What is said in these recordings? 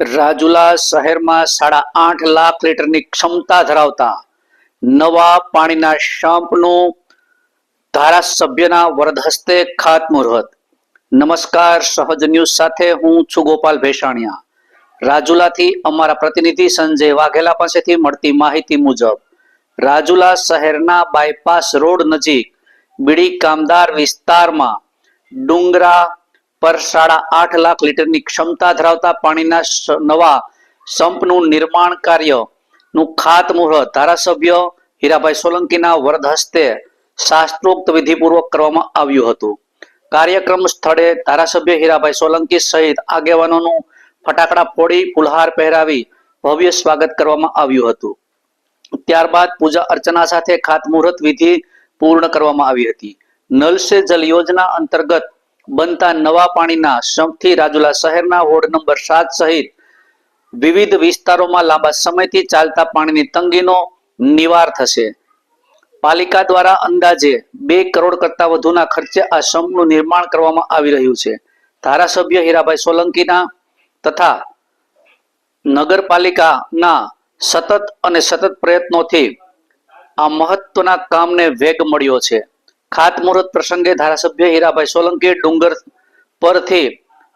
રાજુલા શહેરમાં સાડા આઠ લાખ લીટરની ક્ષમતા ધરાવતા નવા પાણીના શાંપનું ધારાસભ્યના વરદ ખાતમુહૂર્ત. નમસ્કાર, સહજ ન્યૂઝ સાથે હું છું ગોપાલ ભેસાણિયા. રાજુલાથી અમારા પ્રતિનિધિ સંજય વાઘેલા પાસેથી મળતી માહિતી મુજબ, રાજુલા શહેરના બાયપાસ રોડ નજીક બીડી કામદાર વિસ્તારમાં ડુંગરા પર સાડા આઠ લાખ લીટરની ક્ષમતા ધરાવતા પાણીના નવા સંપનું નિર્માણ કાર્યનું ખાતમુહૂર્ત ધારાસભ્ય હીરાભાઈ સોલંકીના વરદ હસ્તે શાસ્ત્રોક્ત વિધિપૂર્વક કરવામાં આવ્યું હતું. કાર્યક્રમ સ્થળે ધારાસભ્ય હીરાભાઈ સોલંકી સહિત આગેવાનોનું ફટાકડા ફોડી, ફુલહાર પહેરાવી ભવ્ય સ્વાગત કરવામાં આવ્યું હતું. ત્યારબાદ પૂજા અર્ચના સાથે ખાતમુહૂર્ત વિધિ પૂર્ણ કરવામાં આવી હતી. નલ સે જલ યોજના અંતર્ગત બનતા નવા પાણીના સંપથી રાજુલા શહેરના વોર્ડ નંબર સાત સહિત વિવિધ વિસ્તારોમાં લાંબા સમયથી ચાલતા પાણીની તંગીનો નિવાર થશે. પાલિકા દ્વારા અંદાજે બે કરોડ કરતા વધુના ખર્ચે આ સંપનું નિર્માણ કરવામાં આવી રહ્યું છે. ધારાસભ્ય હીરાભાઈ સોલંકીના તથા નગરપાલિકાના સતત અને સતત પ્રયત્નોથી આ મહત્વના કામને વેગ મળ્યો છે. ખાતમુહૂર્ત પ્રસંગે ધારાસભ્ય હીરાભાઈ સોલંકી ડુંગર પરથી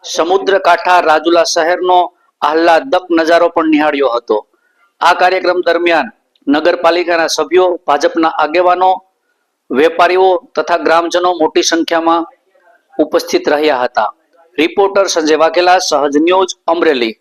સમુદ્ર કાંઠા રાજુલા શહેરનો આહલાદક નજારો પણ નિહાળ્યો હતો. આ કાર્યક્રમ દરમિયાન નગરપાલિકાના સભ્યો, ભાજપના આગેવાનો, વેપારીઓ તથા ગ્રામજનો મોટી સંખ્યામાં ઉપસ્થિત રહ્યા હતા. રિપોર્ટર સંજય વાઘેલા, સહજ ન્યૂઝ અમરેલી.